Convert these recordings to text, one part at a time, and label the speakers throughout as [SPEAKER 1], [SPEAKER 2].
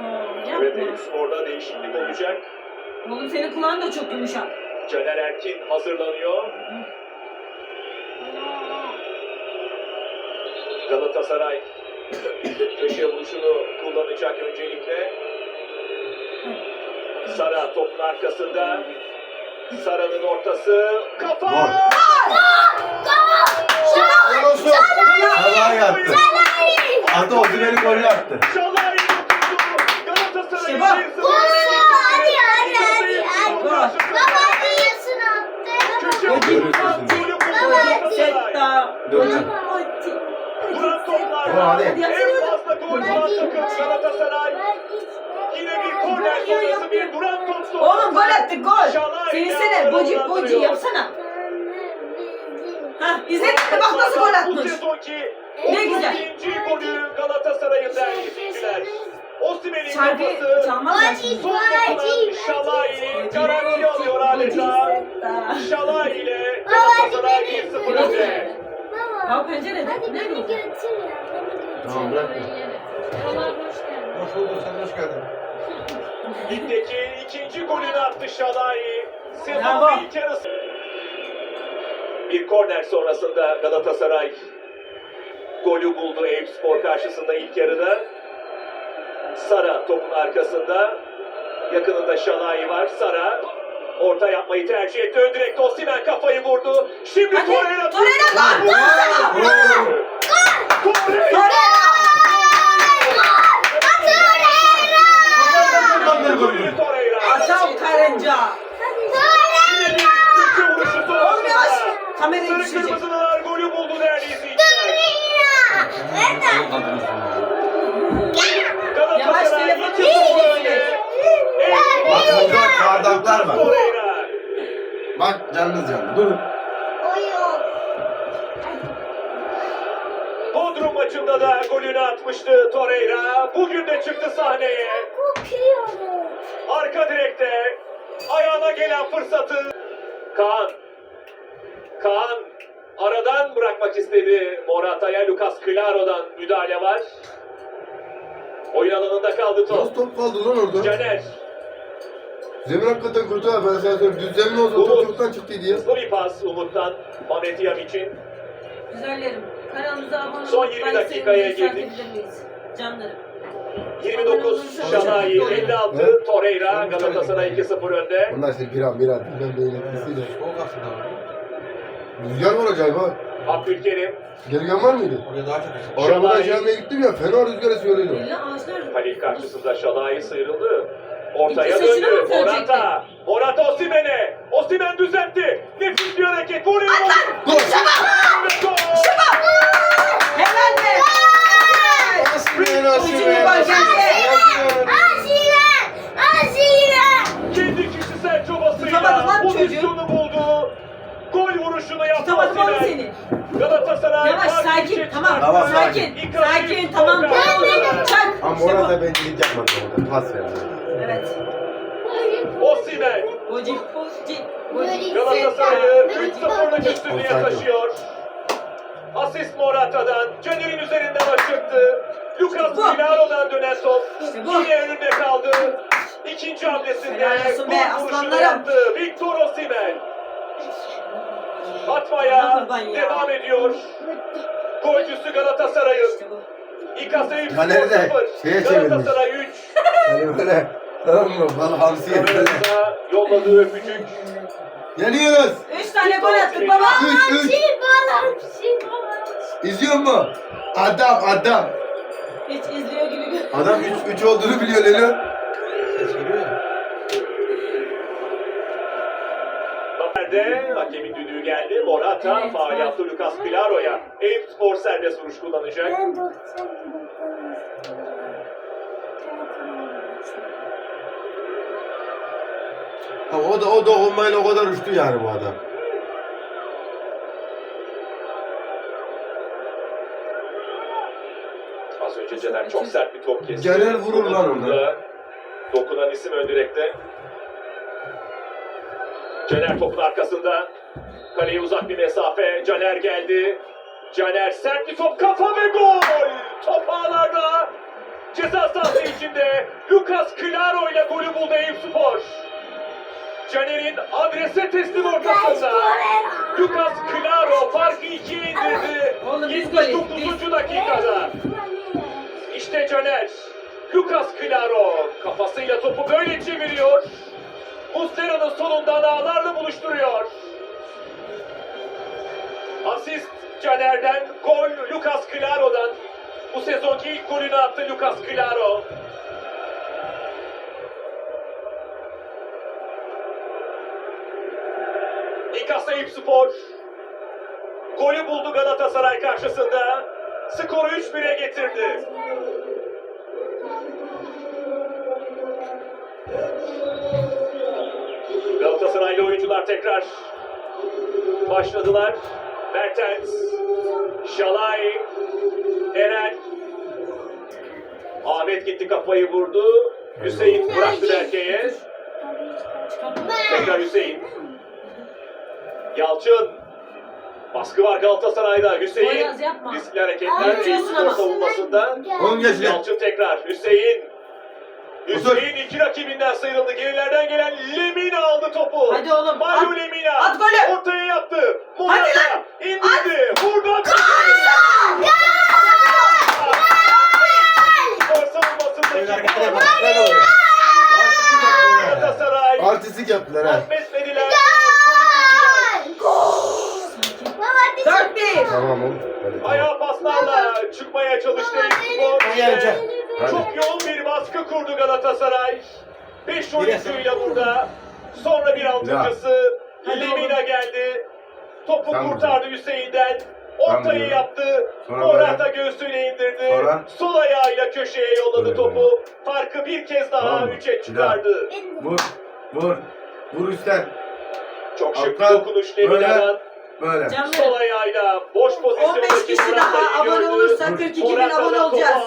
[SPEAKER 1] Eyüp Spor'da değişiklik olacak.
[SPEAKER 2] Oğlum senin kulağın da çok yumuşak.
[SPEAKER 1] Caner Erkin hazırlanıyor. Galatasaray köşe vuruşunu kullanacak öncelikle. Sara topun arkasında. Sara'nın ortası. Kafa!
[SPEAKER 3] Gol. Gol olsun. Salaha yattı. Hatta Osimhen'in golünü attı.
[SPEAKER 1] Şalay dokundu.
[SPEAKER 2] İşte bak.
[SPEAKER 1] 1-0
[SPEAKER 4] Gol! Hadi, hadi, hadi,
[SPEAKER 2] hadi.
[SPEAKER 4] Baba diyorsun attı.
[SPEAKER 1] Toplar.
[SPEAKER 3] Bravo, hadi.
[SPEAKER 1] En fazla gol bulan takım Galatasaray. Yine bir korner sonrası bir duran top sonrası.
[SPEAKER 2] Oğlum gol attık gol. Sevinsene. boci
[SPEAKER 1] hızlandırıyor.
[SPEAKER 2] yapsana. Hah izledin mi bak nasıl gol atmış. Ne güzel.
[SPEAKER 1] 32. golü Galatasaray'ın dergisiler. Osimhen'in
[SPEAKER 2] Şarkı
[SPEAKER 1] kafası.
[SPEAKER 4] Boci,
[SPEAKER 2] şimdi.
[SPEAKER 1] Son dokunan Şalay garanti alıyor adeta. Şalay ile Galatasaray 1-0 önde.
[SPEAKER 4] Baba.
[SPEAKER 2] Ya pencerede.
[SPEAKER 4] Hadi
[SPEAKER 2] Ne
[SPEAKER 4] beni
[SPEAKER 2] bu?
[SPEAKER 4] götür ya. Beni götür.
[SPEAKER 3] Tamam bırak.
[SPEAKER 4] Baba hoş geldin.
[SPEAKER 3] Hoş bulduk sen hoş geldin.
[SPEAKER 1] Ligdeki ikinci golünü attı Şalay. Sezonun
[SPEAKER 2] Bravo.
[SPEAKER 1] ilk yarısı. Bir korner sonrasında Galatasaray golü buldu Eyüp Spor karşısında ilk yarıda. Sara topun arkasında. Yakınında Şalay var. Sara orta yapmayı tercih etti. Direkt Osimhen kafayı vurdu. Şimdi Torreira.
[SPEAKER 2] Torreira gol,
[SPEAKER 3] Gol.
[SPEAKER 1] Torreira. Golü
[SPEAKER 3] Bak canınız yandı. Durun.
[SPEAKER 1] Bodrum maçında da golünü atmıştı Torreira. Bugün de çıktı sahneye. Arka direkte ayağına gelen fırsatı Kaan. Kaan aradan bırakmak istedi Morata'ya. Lucas Claro'dan müdahale var. Oyun alanında kaldı
[SPEAKER 5] Nasıl
[SPEAKER 1] top.
[SPEAKER 5] top kaldı lan orada?
[SPEAKER 1] Caner.
[SPEAKER 5] Zemin hakikaten kötü ha ben sana söyleyeyim. Düz zemin olsa top çoktan çıktıydı ya.
[SPEAKER 1] Hızlı bir pas Umut'tan Mehmet Yam için.
[SPEAKER 2] Güzellerim. Kanalımıza abone
[SPEAKER 1] Son
[SPEAKER 2] olup
[SPEAKER 1] 20
[SPEAKER 2] like
[SPEAKER 1] dakikaya
[SPEAKER 2] sevginizi
[SPEAKER 1] girdik.
[SPEAKER 2] Canlarım.
[SPEAKER 1] 29 Şanayi 56
[SPEAKER 5] Evet.
[SPEAKER 1] Torreira Galatasaray 2-0 önde.
[SPEAKER 5] Bunlar işte bir an bir an bilmem neyin etkisiyle.
[SPEAKER 3] O aslında.
[SPEAKER 5] Rüzgar var acayip ha.
[SPEAKER 1] Abdülkerim
[SPEAKER 5] Gergen var mıydı?
[SPEAKER 3] Oraya daha çok
[SPEAKER 5] şey yapmaya gittim ya fena rüzgar esiyor öyle.
[SPEAKER 1] Halil karşısında Şalay sıyrıldı. Ortaya
[SPEAKER 2] İki saçını
[SPEAKER 1] döndü. Morata. Morata Osimhen'e. Osimhen düzeltti. Nefis bir hareket. Vuruyor.
[SPEAKER 5] Gol!
[SPEAKER 1] Ve gol.
[SPEAKER 2] Helal be.
[SPEAKER 5] Osimhen,
[SPEAKER 2] Ucunu var kendi.
[SPEAKER 1] Kendi kişisel çabasıyla pozisyonu buldu. Gol vuruşunu yaptı
[SPEAKER 2] seni.
[SPEAKER 1] Galatasaray
[SPEAKER 2] Yavaş sakin. Tamam.
[SPEAKER 3] Tamam,
[SPEAKER 2] Sakin.
[SPEAKER 1] Icardi
[SPEAKER 2] Sakin. Tamam. Tamam. Çak.
[SPEAKER 5] Ama
[SPEAKER 2] İşte
[SPEAKER 5] orada bencillik yapmadı orada. Pas verdi.
[SPEAKER 2] Evet.
[SPEAKER 1] Osimhen.
[SPEAKER 2] Boci. Boci.
[SPEAKER 1] Galatasaray'ı 3-0'lık üstünlüğe taşıyor. Asist Morata'dan, Caner'in üzerinden aşırttı. Lucas. Milaro'dan dönen top
[SPEAKER 2] İşte bu.
[SPEAKER 1] yine önünde kaldı. İkinci hamlesinde gol vuruşunu yaptı. Victor Osimhen. Atmaya devam ediyor. Golcüsü Galatasaray'ın.
[SPEAKER 5] Şeye çevirmiş.
[SPEAKER 1] Galatasaray 3.
[SPEAKER 5] Hani böyle tamam mı? Bana hamsi.
[SPEAKER 1] Kamerasına yolladığı öpücük.
[SPEAKER 5] Geliyoruz.
[SPEAKER 2] Üç tane gol attık baba.
[SPEAKER 5] Üç üç. İzliyor mu? Adam adam.
[SPEAKER 2] Hiç izliyor gibi. bir-
[SPEAKER 5] Adam 3 3 olduğunu biliyor Lelo.
[SPEAKER 3] Ses geliyor ya.
[SPEAKER 1] Nerede? Hakemin düdüğü geldi. Morata
[SPEAKER 2] Evet,
[SPEAKER 1] faal
[SPEAKER 2] faul.
[SPEAKER 1] yaptı Lucas Claro'ya. Eyüp Spor serbest vuruş kullanacak.
[SPEAKER 5] Ha, o da o dokunmayla o kadar uçtu yani bu adam.
[SPEAKER 1] Az önce Caner çok sert bir top kesti.
[SPEAKER 5] Caner vurur lan onu.
[SPEAKER 1] Dokunan isim ön direkte. Caner topun arkasında. Kaleye uzak bir mesafe. Caner geldi. Caner sert bir top kafa ve gol. Top ağlarda. Ceza sahası içinde Lucas Claro ile golü buldu Eyüpspor. Caner'in adrese teslim ortasında. Lucas Claro farkı ikiye indirdi.
[SPEAKER 2] Oğlum biz gol yedik,
[SPEAKER 1] 79. dakikada. İşte Caner. Lucas Claro kafasıyla topu böyle çeviriyor. Muslera'nın solundan ağlarla buluşturuyor. Asist Caner'den, gol Lucas Claro'dan. Bu sezonki ilk golünü attı Lucas Claro. İkasa Spor golü buldu Galatasaray karşısında. Skoru 3-1'e getirdi. Galatasaraylı oyuncular tekrar başladılar. Mertens, Şalay, Eren. Ahmet gitti kafayı vurdu. Hüseyin bıraktı Berke'ye. Tekrar Hüseyin. Yalçın. Baskı var Galatasaray'da. Hüseyin
[SPEAKER 2] Boyraz yapma.
[SPEAKER 1] riskli hareketler
[SPEAKER 2] ama.
[SPEAKER 1] savunmasında.
[SPEAKER 5] Onun.
[SPEAKER 1] Yalçın tekrar. Hüseyin. Hüseyin iki rakibinden sıyrıldı. Gerilerden gelen Lemina aldı topu.
[SPEAKER 2] Hadi oğlum,
[SPEAKER 1] Mario
[SPEAKER 2] at-
[SPEAKER 1] Lemina.
[SPEAKER 2] at golü.
[SPEAKER 1] Ortaya yaptı. Morata
[SPEAKER 2] lan,
[SPEAKER 1] indirdi. Buradan skor savunmasındaki Helal
[SPEAKER 3] olsun. Helal olsun.
[SPEAKER 5] Artistik yaptılar.
[SPEAKER 1] Galatasaray
[SPEAKER 5] Artistik yaptılar ha. 5 Tamamım. Hadi, tamam.
[SPEAKER 1] Ayağa paslarla çıkmaya çalıştı
[SPEAKER 5] Spor.
[SPEAKER 1] Çok yoğun bir baskı kurdu Galatasaray. 5 oyuncuyla burada. Sonra bir altıncısı Lemina geldi. Topu
[SPEAKER 5] tamam.
[SPEAKER 1] kurtardı Hüseyin'den. Ortayı
[SPEAKER 5] tamam.
[SPEAKER 1] yaptı.
[SPEAKER 5] Sonra
[SPEAKER 1] Morata göğsüyle indirdi.
[SPEAKER 5] Sonra.
[SPEAKER 1] Sol ayağıyla köşeye yolladı
[SPEAKER 5] böyle
[SPEAKER 1] topu. Böyle. Farkı bir kez daha 3'e
[SPEAKER 5] tamam.
[SPEAKER 1] çıkardı.
[SPEAKER 5] Vur. Vur. Vur üstten.
[SPEAKER 1] Çok şık bir dokunuş Lemina.
[SPEAKER 5] Böyle.
[SPEAKER 2] Canlı.
[SPEAKER 1] Sol ayağıyla boş pozisyondaki
[SPEAKER 2] 15 kişi daha abone olursa 42 bin abone olacağız.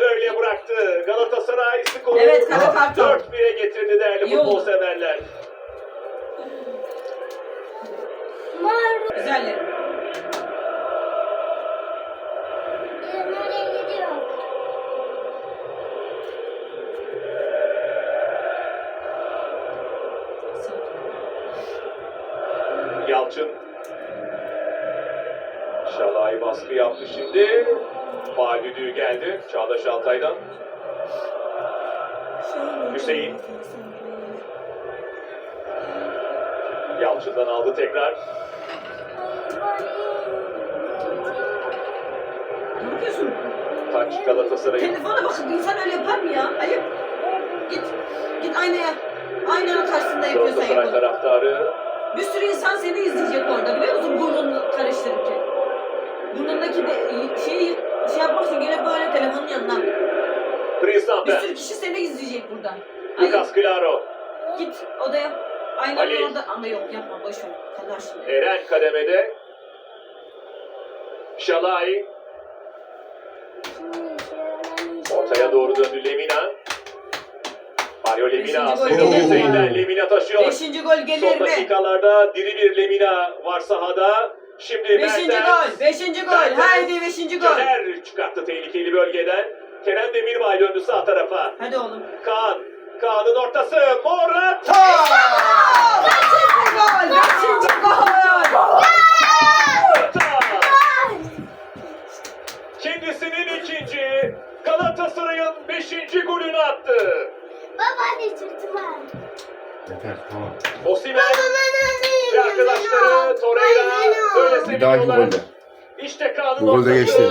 [SPEAKER 1] böyle bıraktı. Galatasaray skoru
[SPEAKER 2] Evet, kara kartal.
[SPEAKER 1] 4-1'e getirdi değerli
[SPEAKER 2] İyi
[SPEAKER 1] futbol
[SPEAKER 2] oldu.
[SPEAKER 1] severler.
[SPEAKER 2] Güzellerim.
[SPEAKER 1] Yalçın. Şalay baskı yaptı şimdi. Faal düdüğü geldi Çağdaş Altay'dan. Hüseyin. Yalçın'dan aldı tekrar.
[SPEAKER 2] Ne yapıyorsun?
[SPEAKER 1] Taç Galatasaray'ın.
[SPEAKER 2] Telefona bakıp insan öyle yapar mı ya? Ayıp. Git. Git aynaya. Aynanın karşısında yapıyorsan
[SPEAKER 1] Galatasaray
[SPEAKER 2] yap.
[SPEAKER 1] taraftarı
[SPEAKER 2] Bir sürü insan seni izleyecek orada biliyor musun? Burnunu karıştırırken. Burnundaki de şeyi şey yapmak için gene böyle telefonun yanına. Bir sürü kişi seni izleyecek buradan.
[SPEAKER 1] Lucas Claro.
[SPEAKER 2] Git odaya. Aynanın
[SPEAKER 1] Ali.
[SPEAKER 2] orada. Ama yok yapma boş ver. Kadar şimdi.
[SPEAKER 1] Eren kademede. Şalay ortaya doğru döndü Lemina. Mario Lemina
[SPEAKER 5] mi?
[SPEAKER 1] Hüseyin'den. Lemina taşıyor.
[SPEAKER 2] Beşinci gol gelir
[SPEAKER 1] Son
[SPEAKER 2] mi?
[SPEAKER 1] dakikalarda diri bir Lemina var sahada. Şimdi
[SPEAKER 2] Beşinci
[SPEAKER 1] Mertens.
[SPEAKER 2] gol. Beşinci gol.
[SPEAKER 1] Mertens.
[SPEAKER 2] Haydi beşinci gol.
[SPEAKER 1] Caner çıkarttı tehlikeli bölgeden. Kerem Demirbay döndü sağ tarafa.
[SPEAKER 2] Hadi oğlum.
[SPEAKER 1] Kaan. Kaan'ın ortası. Morata.
[SPEAKER 2] Beşinci gol. Beşinci gol.
[SPEAKER 1] Morata. Kendisinin ikinci, Galatasaray'ın beşinci golünü attı.
[SPEAKER 4] Baba ne sırtıma?
[SPEAKER 5] Yeter tamam.
[SPEAKER 1] Osimhen arkadaşları Torreira böyle
[SPEAKER 5] Bir dahaki
[SPEAKER 1] seviniyorlar.
[SPEAKER 5] golde.
[SPEAKER 1] İşte
[SPEAKER 5] Bu golde geçti.